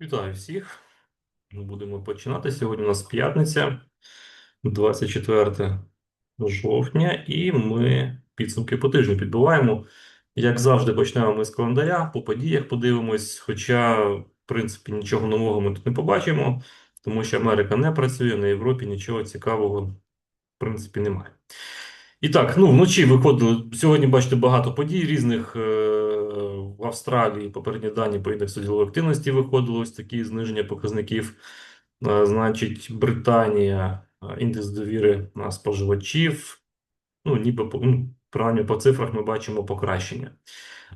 Вітаю всіх. Ми будемо починати. Сьогодні у нас п'ятниця, 24 жовтня, і ми підсумки по тижню підбиваємо. Як завжди, почнемо ми з календаря, по подіях подивимось. Хоча, в принципі, нічого нового ми тут не побачимо, тому що Америка не працює, на Європі нічого цікавого, в принципі, немає. І так, ну вночі виходили. Сьогодні бачите багато подій різних. Е, в Австралії попередні дані по індексу ділової активності виходили ось такі зниження показників. Значить, Британія, індекс довіри на споживачів. Ну, ніби по- ну, принаймні по цифрах ми бачимо покращення.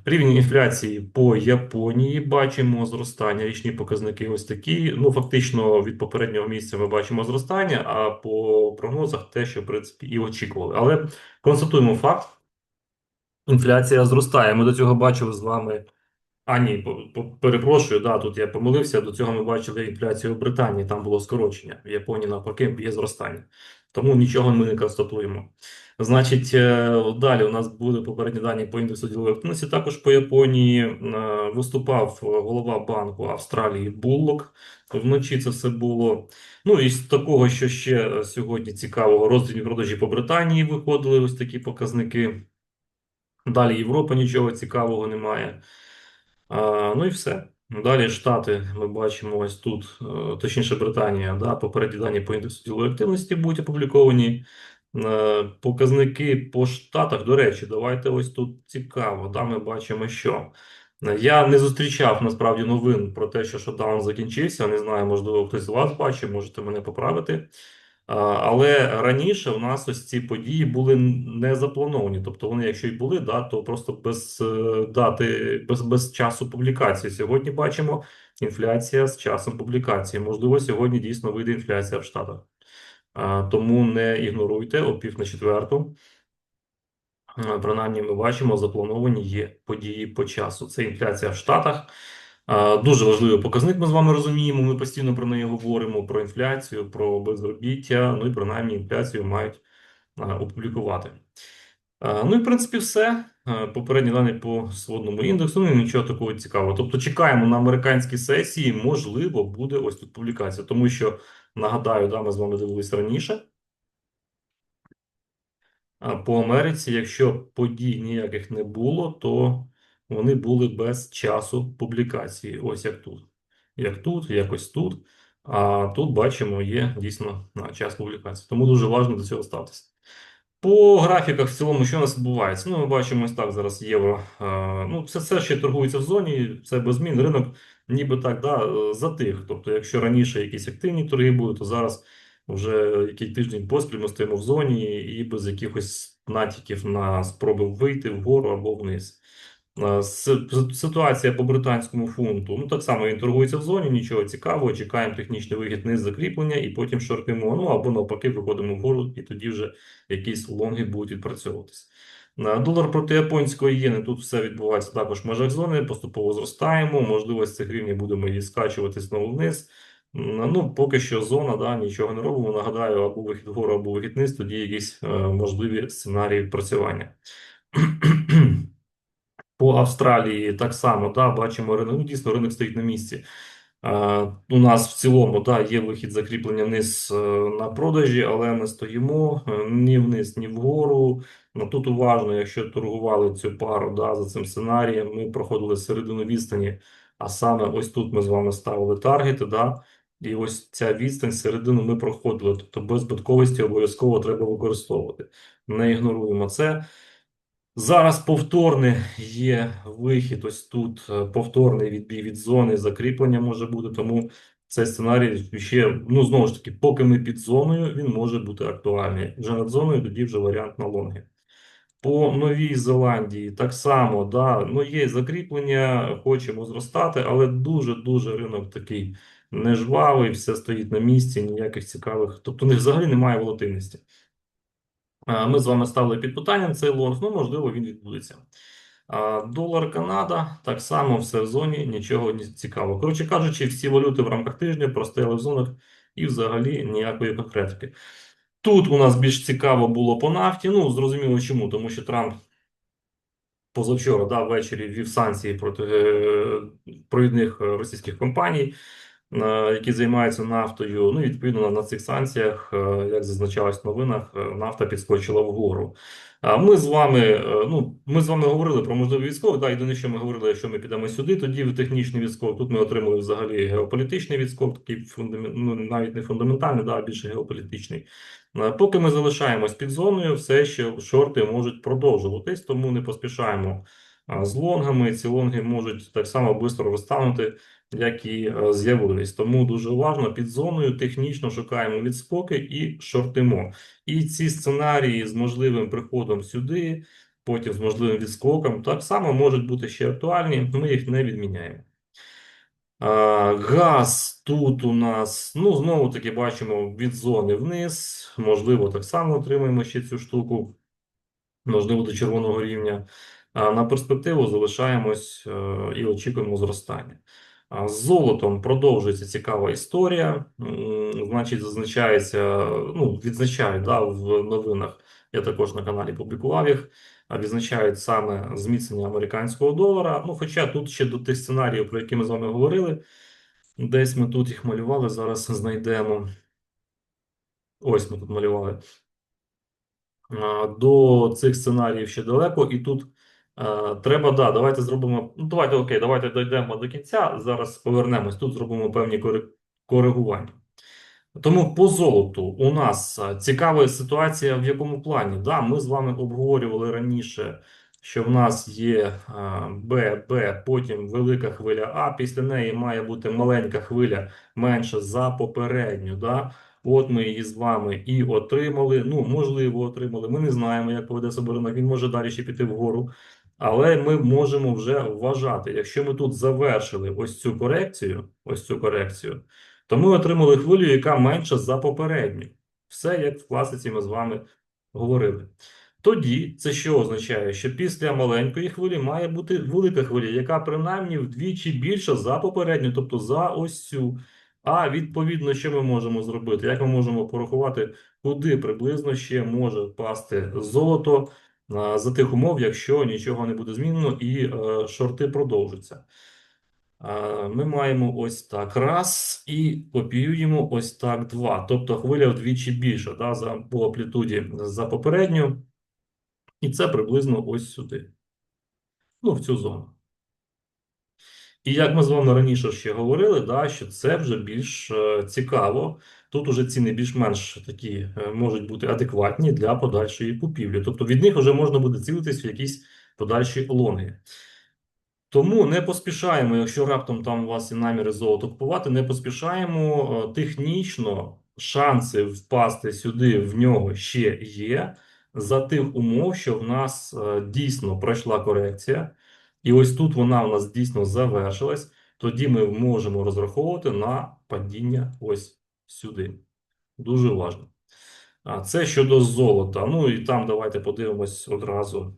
Рівень інфляції по Японії бачимо зростання. Річні показники ось такі. Ну, фактично, від попереднього місяця ми бачимо зростання, а по прогнозах те, що в принципі і очікували. Але констатуємо факт: інфляція зростає. Ми до цього бачили з вами. А, ні, перепрошую, да, тут я помилився. До цього ми бачили інфляцію в Британії, там було скорочення. В Японії навпаки є зростання. Тому нічого ми не констатуємо. Значить, е, далі у нас буде попередні дані по індексу ділової активності. Також по Японії е, виступав голова банку Австралії Буллок. Вночі це все було. Ну і з такого, що ще сьогодні цікавого, роздільні продажі по Британії виходили ось такі показники. Далі Європа нічого цікавого немає. А, ну і все. Далі Штати ми бачимо ось тут, е, точніше Британія, да, попередні дані по індексу ділової активності будуть опубліковані. Е, Показники по Штатах, до речі, давайте ось тут цікаво. Да, ми бачимо, що Е, я не зустрічав насправді новин про те, що шатдаун закінчився. Не знаю, можливо, хтось з вас бачив, можете мене поправити. Але раніше у нас ось ці події були не заплановані. Тобто вони, якщо й були, да, то просто без е, дати, без, без часу публікації. Сьогодні бачимо інфляція з часом публікації. Можливо, сьогодні дійсно вийде інфляція в Штатах. Тому не ігноруйте о пів на четверту. Принаймні, ми бачимо, заплановані є події по часу. Це інфляція в Штатах. Дуже важливий показник. Ми з вами розуміємо. Ми постійно про неї говоримо: про інфляцію, про безробіття. Ну і принаймні інфляцію мають опублікувати. Ну і в принципі все. Попередні дані по сводному індексу. Ну і нічого такого цікавого. Тобто, чекаємо на американській сесії. Можливо, буде ось тут публікація, тому що нагадаю, да, ми з вами дивились раніше. По Америці, якщо подій ніяких не було, то вони були без часу публікації. Ось як тут. Як тут, якось тут. А тут бачимо, є дійсно час публікації. Тому дуже важливо до цього ставитися. По графіках в цілому, що у нас відбувається? Ну, ми бачимо ось так зараз євро. Ну, це все ще торгується в зоні, це без змін. Ринок ніби так да, затих. Тобто, якщо раніше якісь активні торги були, то зараз вже який тиждень поспіль ми стоїмо в зоні і без якихось натяків на спроби вийти вгору або вниз. Е, Ситуація по британському фунту. Ну, так само він торгується в зоні, нічого цікавого. Чекаємо технічний вихід низ закріплення і потім шортимо. Ну або навпаки, виходимо вгору, і тоді вже якісь лонги будуть відпрацьовуватися. На Долар проти японської єни тут все відбувається також в межах зони, поступово зростаємо. Можливо, з цих рівнів будемо її скачувати знову вниз. Ну, поки що зона, да, нічого не робимо. Нагадаю, або вихід вгору, або вихід вниз, тоді якісь е, можливі сценарії відпрацювання. По Австралії так само, да, бачимо ринок. Ну, дійсно, ринок стоїть на місці. Е, у нас в цілому да, є вихід закріплення вниз е, на продажі, але ми стоїмо е, ні вниз, ні вгору. Ну, тут уважно, якщо торгували цю пару да, за цим сценарієм, ми проходили середину відстані, а саме ось тут ми з вами ставили таргети. Да, і ось ця відстань середину ми проходили. Тобто без збитковості обов'язково треба використовувати. Не ігноруємо це. Зараз повторний є вихід. Ось тут е, повторний відбій від зони закріплення може бути. Тому цей сценарій ще ну знову ж таки, поки ми під зоною, він може бути актуальний. Вже над зоною тоді вже варіант на лонги. По Новій Зеландії так само, да, ну є закріплення, хочемо зростати, але дуже-дуже ринок такий нежвавий, все стоїть на місці, ніяких цікавих. Тобто, взагалі немає волатильності. Ми з вами ставили під питанням цей лонг, ну можливо, він відбудеться. Долар Канада так само все в зоні, нічого не цікавого. Коротше кажучи, всі валюти в рамках тижня простояли в зонах і взагалі ніякої конкретики. Тут у нас більш цікаво було по нафті. Ну, зрозуміло чому, тому що Трамп позавчора, да, ввечері ввів санкції проти е, провідних е, російських компаній, які займаються нафтою. Ну, і відповідно на, цих санкціях, е, як зазначалось в новинах, е, нафта підскочила вгору. А ми з вами, е, ну, ми з вами говорили про можливі військові. Да, єдине, що ми говорили, якщо ми підемо сюди, тоді в технічний військовий. Тут ми отримали взагалі геополітичний військов, такий фундамент, ну, навіть не фундаментальний, да, а більше геополітичний. Поки ми залишаємось під зоною, все ще шорти можуть продовжуватись, тому не поспішаємо з лонгами. Ці лонги можуть так само швидко розтанути, як і е, з'явились. Тому дуже уважно під зоною технічно шукаємо відскоки і шортимо. І ці сценарії з можливим приходом сюди, потім з можливим відскоком, так само можуть бути ще актуальні. Ми їх не відміняємо. Газ тут у нас, ну, знову таки бачимо від зони вниз. Можливо, так само отримаємо ще цю штуку, можливо, до червоного рівня. На перспективу залишаємось е, і очікуємо зростання. З золотом продовжується цікава історія. Значить, зазначається, ну, відзначають да, в новинах. Я також на каналі публікував їх. Відзначають саме зміцнення американського долара. Ну, хоча тут ще до тих сценаріїв, про які ми з вами говорили, десь ми тут їх малювали, зараз знайдемо. Ось ми тут малювали. До цих сценаріїв ще далеко, і тут треба, да, давайте зробимо. Ну, давайте, окей, давайте дійдемо до кінця. Зараз повернемось. Тут зробимо певні коригування. Тому по золоту у нас цікава ситуація в якому плані? Да, ми з вами обговорювали раніше, що в нас є а, Б, Б, потім велика хвиля А, після неї має бути маленька хвиля менша за попередню. Да? От ми її з вами і отримали. Ну, можливо, отримали. Ми не знаємо, як поведе себе ринок. Він може далі ще піти вгору. Але ми можемо вже вважати, якщо ми тут завершили ось цю корекцію, ось цю корекцію, то ми отримали хвилю, яка менша за попередню. Все як в класиці ми з вами говорили. Тоді це що означає? Що після маленької хвилі має бути велика хвиля, яка принаймні вдвічі більша за попередню, тобто за ось цю. А відповідно, що ми можемо зробити? Як ми можемо порахувати, куди приблизно ще може впасти золото за тих умов, якщо нічого не буде змінено і е, шорти продовжаться? Ми маємо ось так раз і копіюємо ось так два. Тобто хвиля вдвічі більша да, за, по амплітуді за попередню. І це приблизно ось сюди. Ну, в цю зону. І як ми з вами раніше ще говорили, да, що це вже більш е, цікаво. Тут уже ціни більш-менш такі е, можуть бути адекватні для подальшої купівлі. Тобто від них вже можна буде цілитись в якісь подальші лонги. Тому не поспішаємо, якщо раптом там у вас є наміри золото купувати, не поспішаємо. Е, Технічно шанси впасти сюди в нього ще є за тих умов, що в нас дійсно пройшла корекція, і ось тут вона у нас дійсно завершилась. Тоді ми можемо розраховувати на падіння ось сюди. Дуже важливо. А це щодо золота. Ну і там давайте подивимось одразу.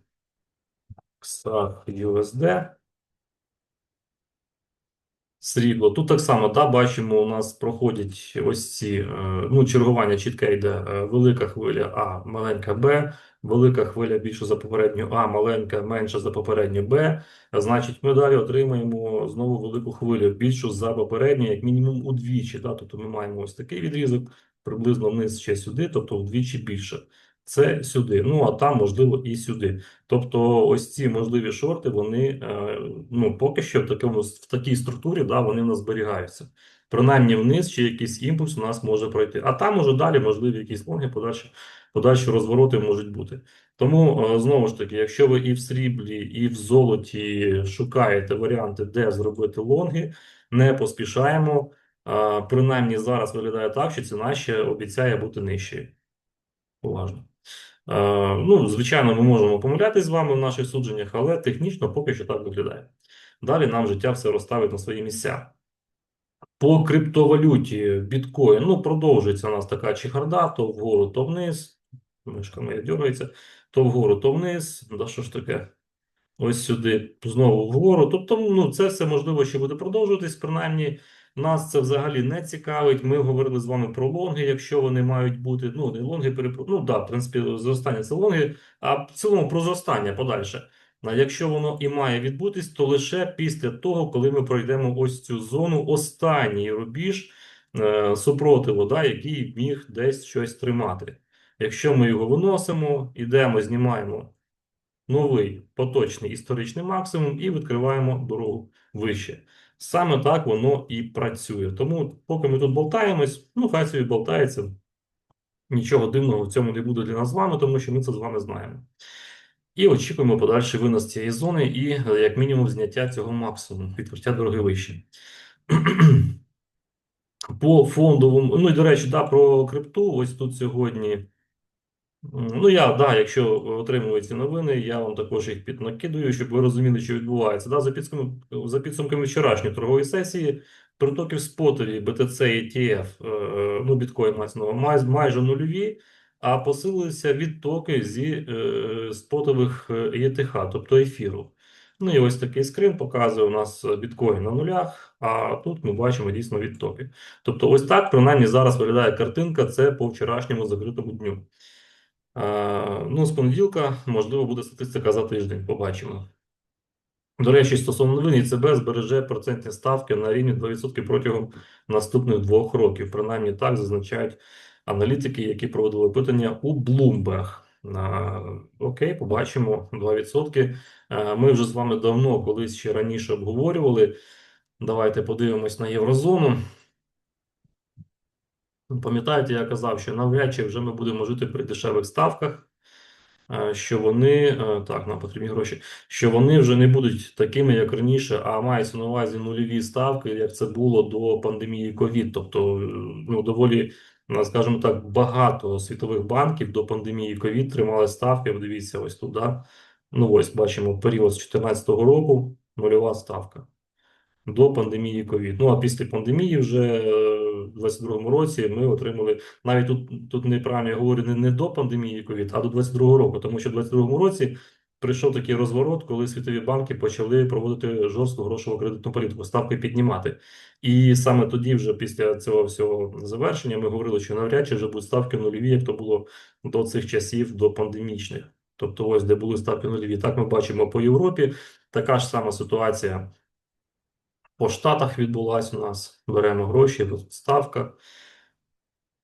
XAC USD. Срібло. Тут так само, да, бачимо, у нас проходять ось ці, е, ну, чергування чітке йде е, велика хвиля А, маленька Б, велика хвиля більша за попередню А, маленька менша за попередню Б. Значить, ми далі отримаємо знову велику хвилю, більшу за попередню, як мінімум удвічі. Да? Тобто ми маємо ось такий відрізок, приблизно вниз ще сюди, тобто вдвічі більше. Це сюди, ну а там, можливо, і сюди. Тобто, ось ці можливі шорти, вони е, ну поки що в такому в такій структурі, да, вони в нас зберігаються. Принаймні вниз чи якийсь імпульс у нас може пройти. А там уже далі можливі якісь лонги, подальші, подальші розвороти можуть бути. Тому е, знову ж таки, якщо ви і в сріблі, і в золоті шукаєте варіанти, де зробити лонги, не поспішаємо. Принаймні зараз виглядає так, що ціна ще обіцяє бути нижчою. Уважно. Е, Ну, звичайно, ми можемо помилятися з вами в наших судженнях, але технічно поки що так виглядає. Далі нам життя все розставить на свої місця. По криптовалюті біткоін, ну, продовжується у нас така чехарда, то вгору, то вниз. Мишка моя дергається, то вгору, то вниз. Да що ж таке? Ось сюди, знову вгору. Тобто, ну, це все можливо ще буде продовжуватись, принаймні. Нас це взагалі не цікавить. Ми говорили з вами про лонги, якщо вони мають бути. Ну, не лонги, перепро... ну да, в принципі, зростання це лонги, а в цілому про зростання подальше. А якщо воно і має відбутись, то лише після того, коли ми пройдемо ось цю зону, останній рубіж е, супротиву, да, який міг десь щось тримати. Якщо ми його виносимо, йдемо, знімаємо новий поточний історичний максимум і відкриваємо дорогу вище. Саме так воно і працює. Тому, поки ми тут болтаємось, ну хай собі болтається. Нічого дивного в цьому не буде для нас з вами, тому що ми це з вами знаємо. І очікуємо подальший винос цієї зони і, як мінімум, зняття цього максимуму, відкриття дороги вище. По фондовому, ну і до речі, да, про крипту. Ось тут сьогодні. Ну, я, да, якщо отримую ці новини, я вам також їх піднакидую, щоб ви розуміли, що відбувається. Да, за підсумками, за підсумками вчорашньої торгової сесії, притоки в спотові BTC і ETF, е, ну, біткоін мається на увазі, май- майже нульові, а посилилися відтоки зі е, спотових ETH, тобто ефіру. Ну і ось такий скрин показує у нас біткоін на нулях, а тут ми бачимо дійсно відтоки. Тобто, ось так принаймні зараз виглядає картинка. Це по вчорашньому закритому дню. Ну, з понеділка, можливо, буде статистика за тиждень. Побачимо. До речі, стосовно новин, ЕЦБ збереже процентні ставки на рівні 2% протягом наступних двох років. Принаймні так зазначають аналітики, які проводили опитання у Bloomberg. Окей, побачимо 2%. Е, Ми вже з вами давно колись ще раніше обговорювали. Давайте подивимось на єврозону. Пам'ятаєте, я казав, що навряд чи вже ми будемо жити при дешевих ставках, е, що вони е, так, нам потрібні гроші, що вони вже не будуть такими, як раніше, а мається на увазі нульові ставки, як це було до пандемії ковід. Тобто, е, ну доволі, скажімо так, багато світових банків до пандемії ковід тримали ставки. Дивіться, ось тут. Да? Ну ось бачимо період з 2014 року, нульова ставка до пандемії ковід. Ну а після пандемії, вже 22-му році, ми отримали навіть тут тут неправильно я говорю не, не до пандемії ковід, а до 22-го року, тому що в 22-му році прийшов такий розворот, коли світові банки почали проводити жорстку грошову кредитну політику, ставки піднімати. І саме тоді, вже після цього всього завершення, ми говорили, що навряд чи вже будуть ставки нульові, як то було до цих часів, до пандемічних. Тобто, ось де були ставки нульові. Так ми бачимо по Європі. Така ж сама ситуація по Штатах відбулася у нас. Беремо гроші, ставка.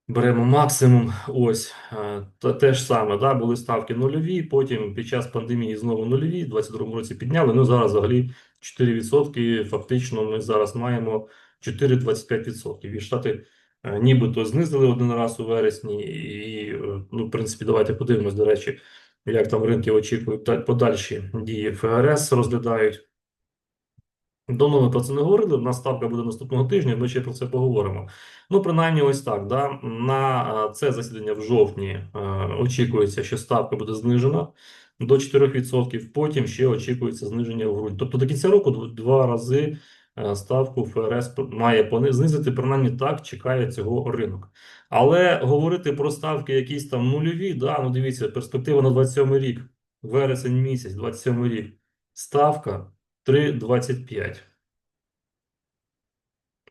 Беремо максимум. Ось е, те ж саме, да, були ставки нульові. Потім під час пандемії знову нульові. У 2022 році підняли. Ну зараз взагалі 4%. Фактично, ми зараз маємо 4,25%. І Штати е, нібито знизили один раз у вересні. І, ну, в принципі, давайте подивимось, до речі, як там ринки очікують подальші дії ФРС розглядають. Давно ми про це не говорили. У нас ставка буде наступного тижня. Ми ще про це поговоримо. Ну, принаймні, ось так. Да? На е, це засідання в жовтні е, очікується, що ставка буде знижена до 4%. Потім ще очікується зниження в грудні. Тобто до кінця року два рази е, ставку ФРС має знизити. Принаймні так чекає цього ринок. Але говорити про ставки якісь там нульові, да, ну дивіться, перспектива на 27 рік, вересень місяць, 27 рік. Ставка 3,25.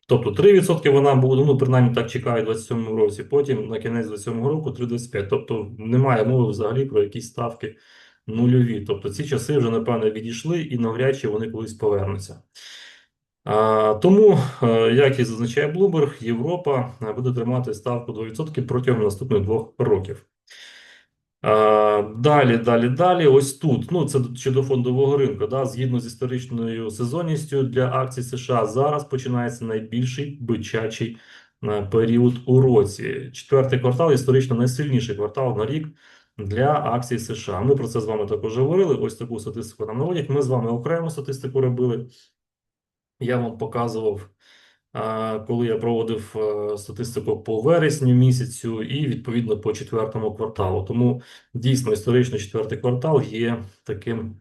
Тобто 3% вона буде, ну, принаймні так чекає у 27 році, потім на кінець 27 року 3,25. Тобто немає мови взагалі про якісь ставки нульові. Тобто ці часи вже, напевно, відійшли і навряд чи вони колись повернуться. А, тому, е, як і зазначає Bloomberg, Європа е, буде тримати ставку 2% протягом наступних двох років. Далі, далі, далі. Ось тут. Ну, це щодо фондового ринку. Да, згідно з історичною сезонністю для акцій США, зараз починається найбільший бичачий е, період у році. Четвертий квартал історично найсильніший квартал на рік для акцій США. Ми про це з вами також говорили. Ось таку статистику нам наводять. Ми з вами окрему статистику робили. Я вам показував коли я проводив е, статистику по вересню місяцю і відповідно по четвертому кварталу. Тому дійсно історично четвертий квартал є таким,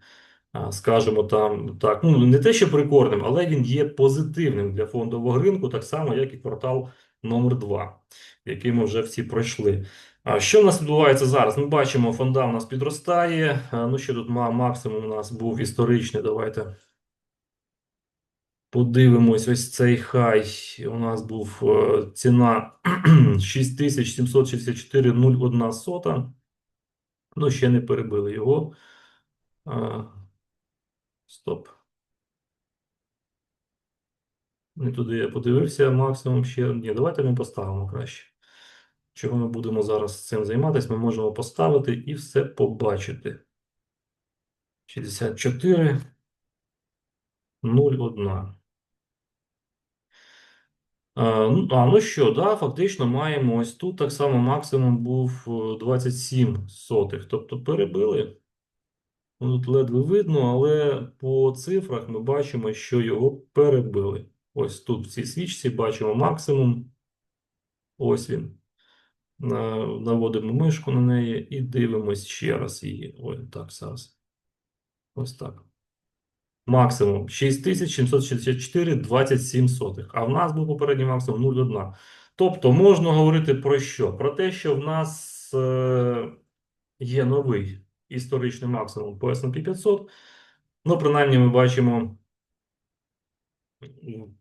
скажімо там так, ну не те, що прикорним, але він є позитивним для фондового ринку, так само, як і квартал номер 2, який ми вже всі пройшли. А що в нас відбувається зараз? Ми бачимо, фонда у нас підростає. Ну, ще тут максимум у нас був історичний. Давайте. Подивимось, ось цей хай. У нас був е, ціна 6764,01 сота. Ну, ще не перебили його. Е, Стоп. Не туди я подивився, максимум ще. Ні, давайте ми поставимо краще. Чого ми будемо зараз цим займатися? Ми можемо поставити і все побачити. 64, 0,1. А, ну, а, ну що, да, фактично маємо ось тут так само максимум був е, 27 сотих. Тобто перебили. Ну, Тут ледве видно, але по цифрах ми бачимо, що його перебили. Ось тут в цій свічці бачимо максимум. Ось він. Наводимо мишку на неї і дивимось ще раз її. Ой, так, зараз. Ось так. Максимум 6764,27 сотих. А в нас був попередній максимум 0,1. Тобто можна говорити про що? Про те, що в нас е, є новий історичний максимум по S&P 500. Ну, принаймні, ми бачимо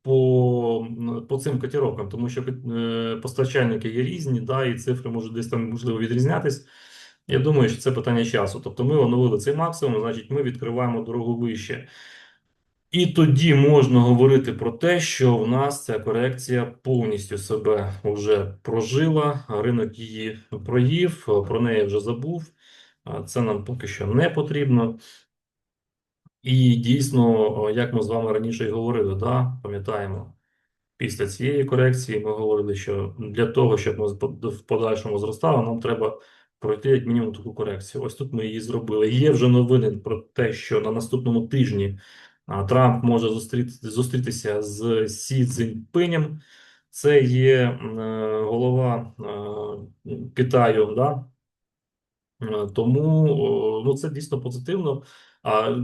по, по цим котировкам, тому що е, постачальники є різні, да, і цифри можуть десь там можливо відрізнятись. Я думаю, що це питання часу. Тобто ми оновили цей максимум, значить, ми відкриваємо дорогу вище. І тоді можна говорити про те, що в нас ця корекція повністю себе вже прожила, ринок її проїв, про неї вже забув. Це нам поки що не потрібно. І дійсно, як ми з вами раніше й говорили, да, пам'ятаємо, після цієї корекції ми говорили, що для того, щоб ми в подальшому зростали, нам треба пройти як мінімум таку корекцію. Ось тут ми її зробили. Є вже новини про те, що на наступному тижні Трамп може зустріти, зустрітися з Сі Цзіньпинем. Це є е, голова е, Китаю. Да? Е, тому ну, це дійсно позитивно.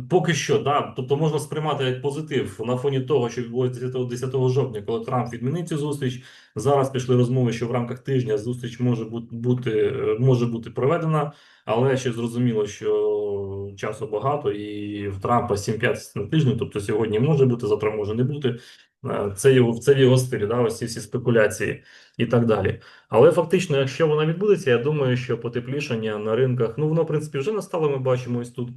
Поки що, да, тобто можна сприймати як позитив на фоні того, що відбулося 10, 10 жовтня, коли Трамп відмінив цю зустріч. Зараз пішли розмови, що в рамках тижня зустріч може бути може бути проведена, але ще зрозуміло, що часу багато, і в Трампа 7-5 на тиждень, тобто сьогодні може бути, завтра може не бути. Це його це його стилі, да, ось ці всі спекуляції і так далі. Але фактично, якщо вона відбудеться, я думаю, що потеплішання на ринках, ну воно в принципі вже настало. Ми бачимо ось тут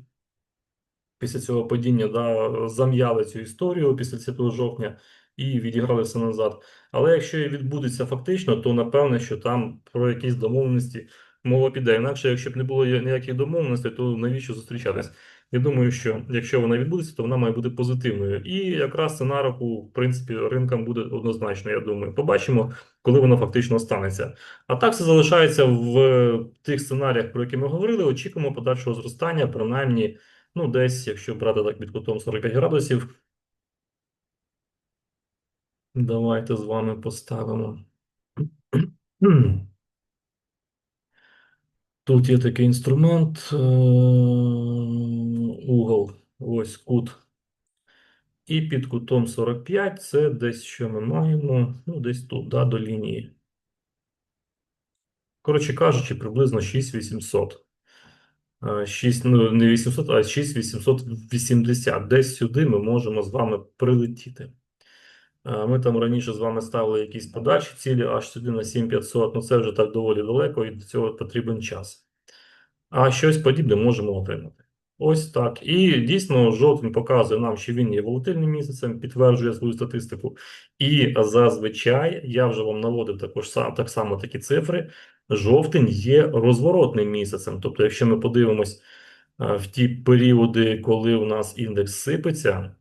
після цього падіння да, зам'яли цю історію після 10 жовтня і відіграли все назад. Але якщо і відбудеться фактично, то напевне, що там про якісь домовленості мова піде. Інакше, якщо б не було ніяких домовленостей, то навіщо зустрічатись? Я думаю, що якщо вона відбудеться, то вона має бути позитивною. І якраз це на руку, в принципі, ринкам буде однозначно. Я думаю, побачимо, коли воно фактично станеться. А так все залишається в тих сценаріях, про які ми говорили. Очікуємо подальшого зростання, принаймні. Ну, десь, якщо брати так під кутом 45 градусів, давайте з вами поставимо. Тут є такий інструмент, е, угол, ось кут. І під кутом 45 це десь що ми маємо, ну, десь тут, да, до лінії. Коротше кажучи, приблизно 6800. 6, ну не 800, а 6880. Десь сюди ми можемо з вами прилетіти. Ми там раніше з вами ставили якісь подальші цілі, аж сюди на 7500. Ну це вже так доволі далеко, і до цього потрібен час. А щось подібне можемо отримати. Ось так. І дійсно, жовтень показує нам, що він є волатильним місяцем, підтверджує свою статистику. І зазвичай я вже вам наводив також так само такі цифри. Жовтень є розворотним місяцем. Тобто, якщо ми подивимось в ті періоди, коли у нас індекс сипеться,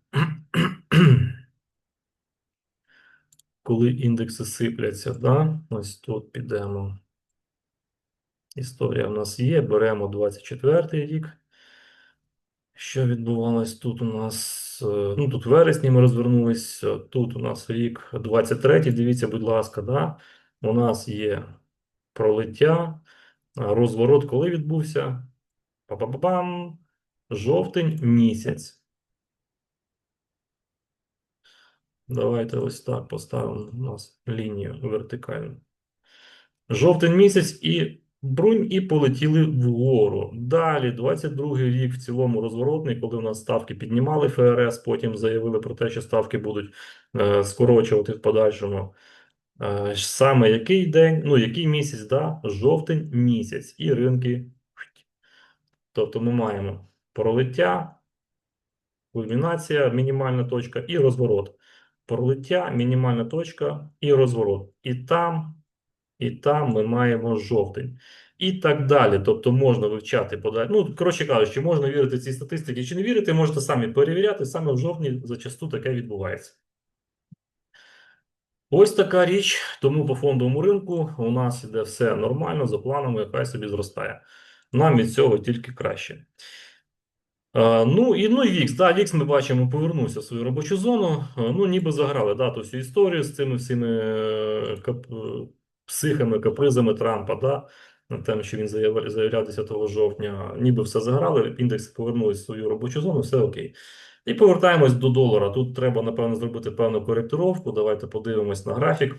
коли індекси сипляться, да? ось тут підемо. Історія в нас є. Беремо 24-й рік. Що відбувалось тут у нас? Е, ну, тут в вересні ми розвернулися. Тут у нас рік 23-й. Дивіться, будь ласка, да? у нас є пролиття. Розворот, коли відбувся? Па-па-па-пам! Жовтень місяць. Давайте ось так поставимо у нас лінію вертикальну. Жовтень місяць і брунь, і полетіли вгору. Далі, 22-й рік в цілому розворотний, коли у нас ставки піднімали ФРС, потім заявили про те, що ставки будуть е, скорочувати в подальшому. Е, саме який день, ну який місяць, да? жовтень місяць і ринки. Тобто ми маємо пролиття, кульмінація, мінімальна точка і розворот. Пролиття, мінімальна точка і розворот. І там, і там ми маємо жовтень. І так далі. Тобто можна вивчати подалі. Ну, коротше кажучи, можна вірити цій статистиці чи не вірити, можете самі перевіряти. Саме в жовтні зачасту таке відбувається. Ось така річ. Тому по фондовому ринку у нас іде все нормально, за планами, хай собі зростає. Нам від цього тільки краще. Е, Ну і ну і Вікс. Да, Вікс ми бачимо, повернувся в свою робочу зону. Е, Ну, ніби заграли да, ту всю історію з цими всіми е, кап... психами, капризами Трампа. Да, на тим, що він заявляв, заявляв 10 жовтня, ніби все заграли. Індекс повернулися в свою робочу зону, все окей. І повертаємось до долара. Тут треба, напевно, зробити певну коректировку. Давайте подивимось на графік.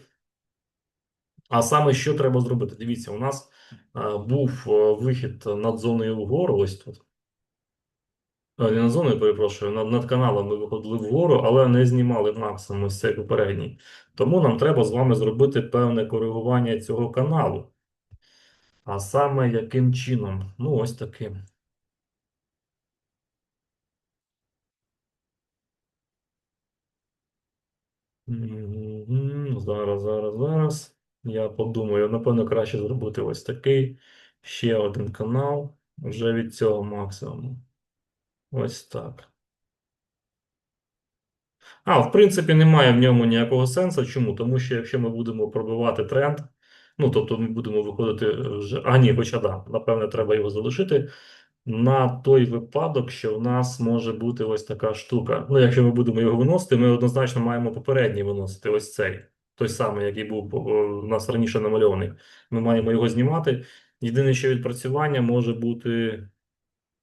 А саме що треба зробити? Дивіться, у нас е, був е, вихід над зоною вгору. Ось тут. Е, Не над зоною, перепрошую, над, над каналом ми виходили вгору, але не знімали максимум ось цей попередній. Тому нам треба з вами зробити певне коригування цього каналу. А саме яким чином? Ну, ось таким. Зараз, зараз, зараз. Я подумаю, напевно, краще зробити ось такий. Ще один канал. Вже від цього максимуму. Ось так. А, в принципі, немає в ньому ніякого сенсу. Чому? Тому що якщо ми будемо пробивати тренд, ну тобто ми будемо виходити вже. А, ні, хоча да, напевне, треба його залишити. На той випадок, що в нас може бути ось така штука. Ну, якщо ми будемо його виносити, ми однозначно маємо попередній виносити ось цей. Той самий, який був о, у нас раніше намальований. Ми маємо його знімати. Єдине, що відпрацювання може бути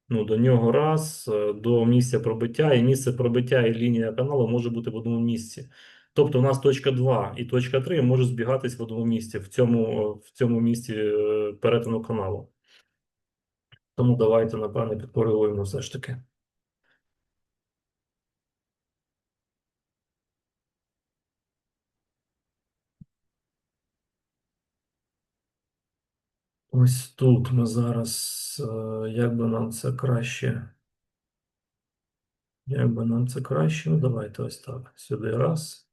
ну, до нього раз, е, до місця пробиття, і місце пробиття і лінія каналу може бути в одному місці. Тобто у нас точка 2 і точка 3 можуть збігатись в одному місці, в цьому, в цьому місці е, перетину каналу. Тому давайте, напевне, підкоригуємо все ж таки. Ось тут ми зараз, е, як би нам це краще. Як би нам це краще? Ну, давайте ось так. Сюди раз.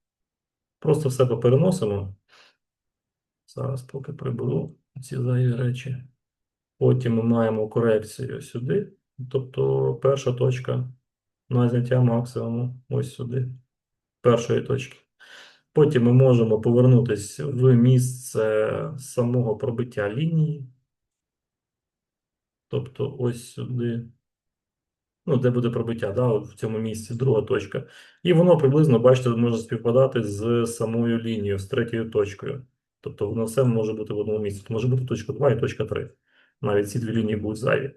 Просто все попереносимо. Зараз поки приберу ці зайві речі. Потім ми маємо корекцію сюди. Тобто перша точка на зняття максимуму ось сюди. Першої точки. Потім ми можемо повернутися в місце самого пробиття лінії. Тобто ось сюди. Ну, де буде пробиття, да, от в цьому місці, друга точка. І воно приблизно, бачите, може співпадати з самою лінією, з третьою точкою. Тобто воно все може бути в одному місці. Може бути точка 2 і точка 3. Навіть ці дві лінії будуть зайві.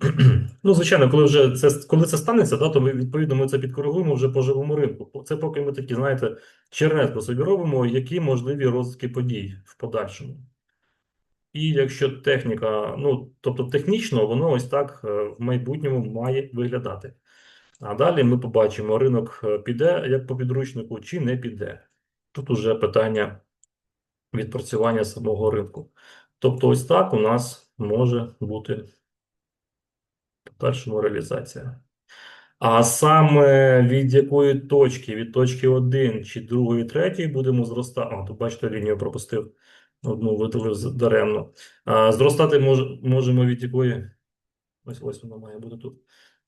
Ну, звичайно, коли вже це коли це станеться, да, то ми відповідно ми це підкоригуємо вже по живому ринку. Це поки ми такі, знаєте, чернетку собі робимо, які можливі розвитки подій в подальшому. І якщо техніка, ну тобто технічно, воно ось так е, в майбутньому має виглядати. А далі ми побачимо, ринок е, піде як по підручнику, чи не піде. Тут уже питання відпрацювання самого ринку. Тобто, ось так у нас може бути в подальшому реалізація. А саме від якої точки, від точки 1 чи 2, 3 будемо зростати. А, тут бачите, лінію пропустив. Одну видалив даремно. А, зростати мож, можемо від якої. Ось ось вона має бути тут.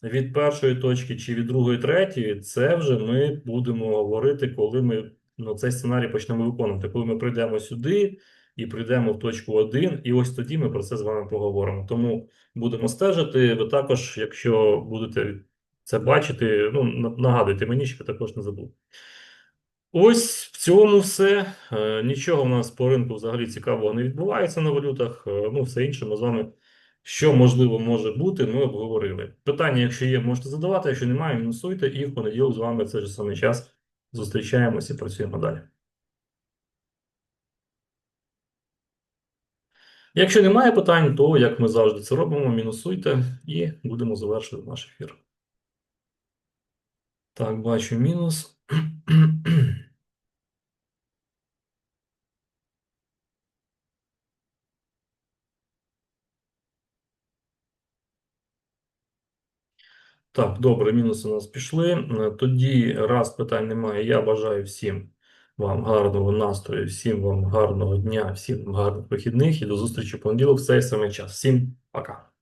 Від першої точки чи від другої, третьої, це вже ми будемо говорити, коли ми ну, цей сценарій почнемо виконувати. Коли ми прийдемо сюди і прийдемо в точку 1, і ось тоді ми про це з вами поговоримо. Тому будемо стежити. Ви також, якщо будете це бачити, ну нагадуйте мені, щоб я також не забув. Ось в цьому все. Е, Нічого в нас по ринку взагалі цікавого не відбувається на валютах. Е, Ну, все інше ми з вами, що можливо може бути, ми обговорили. Питання, якщо є, можете задавати, якщо немає, мінусуйте, і в понеділок з вами в цей же самий час зустрічаємося і працюємо далі. Якщо немає питань, то як ми завжди це робимо, мінусуйте і будемо завершувати наш ефір. Так, бачу мінус. Так, добре, мінуси у нас пішли. Е, Тоді, раз питань немає, я бажаю всім вам гарного настрою, всім вам гарного дня, всім гарних вихідних і до зустрічі в понеділок в цей самий час. Всім пока.